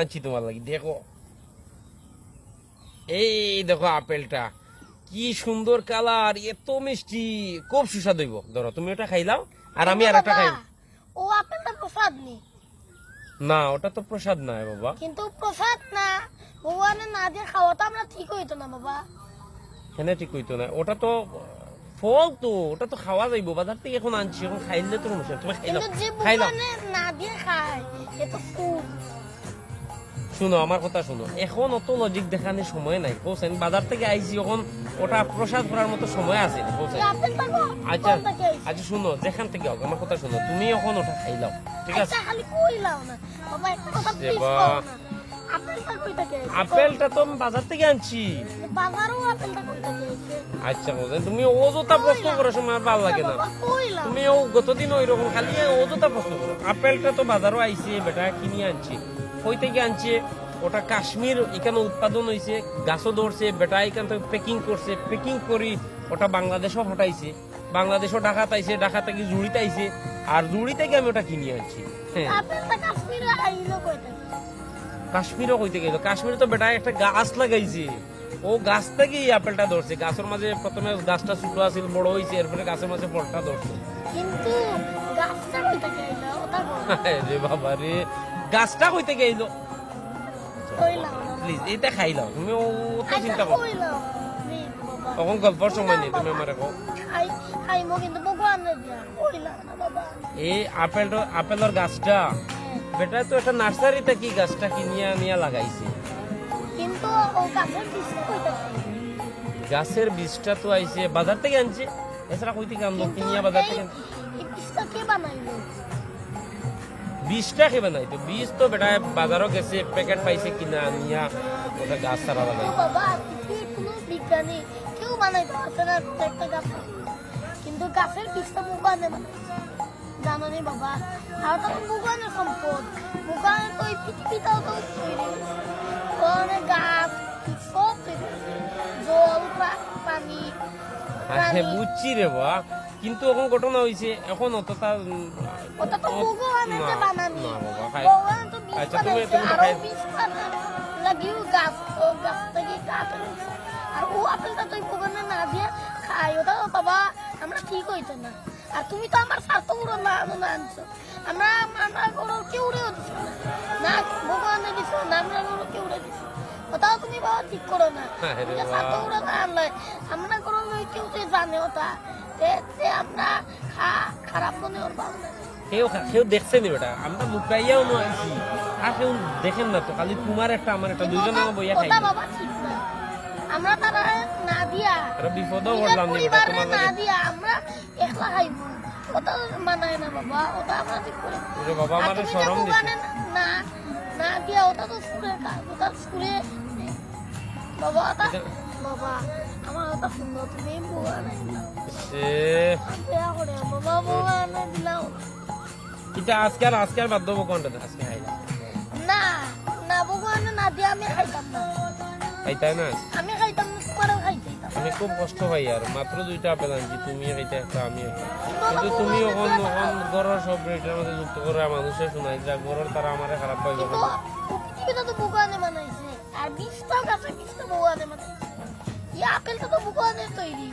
আনছি তোমার লাগি দেখো। এই দেখো আপেলটা কি সুন্দর কালার এত মিষ্টি খুব সুস্বাদু হইব। ধরো তুমি ওটা খাইলাও আর আমি আর একটা খাই ও আপেলটা প্রসাদ নি। না ওটা তো প্রসাদ নয় বাবা। কিন্তু প্রসাদ না ভগবানের না দিয়ে খাওয়া তো আমরা ঠিক হইতো না বাবা। কেন ঠিক হইতো না? ওটা তো ফল তো ওটা তো খাওয়া যাইব বাজার থেকে এখন আনছি এখন খাইলে তো তুমি খাইলাও কিন্তু খাইলাও। না দিয়ে খায় এ তো ফুল। শুনো আমার কথা শুনো। এখন অত লজিক দেখানোর সময় নাই কোসেন বাজার থেকে আইছি এখন ওটা প্রসাদ করার মতো সময় আছে না আপেলটা আচ্ছা আচ্ছা শুনো যেখান থেকে হোক আমার কথা শুনো। তুমি এখন ওটা খাইলাও ঠিক আছে? আচ্ছা না? না। আপেলটা তো আমি বাজার থেকে আনছি? আচ্ছা কোসেন তুমি অযথা প্রশ্ন করার সময় আর ভালো লাগে না। বাবা, কইলাও তুমি ও গতদিন ওই রকম খালি অযথা প্রশ্ন করো। আপেলটা তো বাজারও আইছে বেটা কিনে আনছি। কই থেকে আনছে ওটা কাশ্মীর এখানে উৎপাদন হয়েছে গাছও ধরছে বেটা এখান থেকে প্যাকিং করছে প্যাকিং করি ওটা বাংলাদেশও হটাইছে বাংলাদেশও ঢাকাত আইছে ঢাকা থেকে জুড়িতে আইছে আর জুড়ি থেকে আমি ওটা কিনে আনছি। হ্যাঁ। কাশ্মীরও কইতে গেল কাশ্মীরে তো বেটা একটা গাছ লাগাইছে ও গাছ থেকেই আপেলটা ধরছে গাছের মাঝে প্রথমে গাছটা ছোট আছিল বড় হয়েছে এরপরে গাছের মাঝে ফলটা ধরছে। কিন্তু বাবা রে গাছটা কইতে গেইলো প্লিজ এটা খাইলাও তুমি ও তো আচ্ছা চিন্তা করো। তখন গল্পর সময় নেই তুমি আমার কো খাই খাইমো কিন্তু ভগবানের দিয়া কইলাও না বাবা। এই আপেল আপেলের গাছটা। হ্যাঁ, বেটা তো একটা নার্সারিতে কি গাছটা কিনিয়া নিয়া লাগাইছে? কিন্তু ও গাছের বীজটা তো আইছে বাজার থেকে আনছে। এছাড়া কই থেকে আনলো? কিনিয়া বাজার থেকে বীজটা কে বানাইলো? বীজটা খেবে নাই। তো বীজ তো বেটা বাজারও গেছে প্যাকেট পাইছে কিনা নিয়া ওটা গাছ ছাড়া লাগাই বাবা পৃথিবীর কোনো বিজ্ঞানী কেউ বানাইতে পারছে না একটা গাছ। কিন্তু গাছের বীজটা ভগবানে বানাইছে জানো নি বাবা? আর তো ভগবানের সম্পদ? ভগবানের তো এই পৃথিবীটাও তো তৈরি হয়েছে ওখানে গাছ সব জল পা- পানি প্রাণী। বুঝছি রে বা কিন্তু এখন ঘটনা হয়েছে এখন অতটা আচ্ছা, তুমি- তুমি লাগিও গাছ গাছ থেকে আর ও আপেলটা তুই না দিয়ে খাই ওটা বাবা আমরা ঠিক হইতো না। আর তুমি তো আমার স্বার্থ পুরো না না আনছো। আমরা আমরা কোনো কেউ রেও দিছো না। না ভগবানে দিছো না আমরা কোনো কেউ রে দিছো। ওটাও তুমি বাবা ঠিক করো না। হ্যাঁ না আনলে আমরা কোনো কেউ জানে ওটা আমরা। খারাপ মনে ওর ভালো কেউ কেউ দেখছে নি আমরা লুকাইয়াও নো আইছি। আর কেউ দেখেন না তো খালি তোমার একটা আমার একটা দুইজনে বইয়া খাই বাবা ঠিক না। আমরা তারা না দিয়া এটা বিপদও করলাম নি দিয়া আমরা একলা খাইব। ওটা মানায় না বাবা ওটা আমরা ঠিক করে। বাবা আর আমার শরম দিছে না না দিয়া ওটা তো কাজ ওটা সুরে বাবা আমার ওটা সুন্দর তুমি বাবা ভগবানে দিলাম এটা আজকে আর আজকে আর বাদ দেবো কোনটা? আজকে না। না না দিয়া আমি খাইতাম না। খাইতাই না? আমি খাইতাম না আমি খুব কষ্ট পাই আর মাত্র দুইটা আপেল আনছি তুমি খাইতে একটা আমি কিন্তু তুমি এখন এখন ঘরের সব রেটের মধ্যে যুক্ত করে মানুষে শোনাই যা ঘরের তারা আমারে খারাপ পাইব পৃথিবীটা তো বানাইছে। আর বীজটাও গাছে বীজটা ভগবানে বানাইছে এই আপেলটা তো ভগবানের তৈরি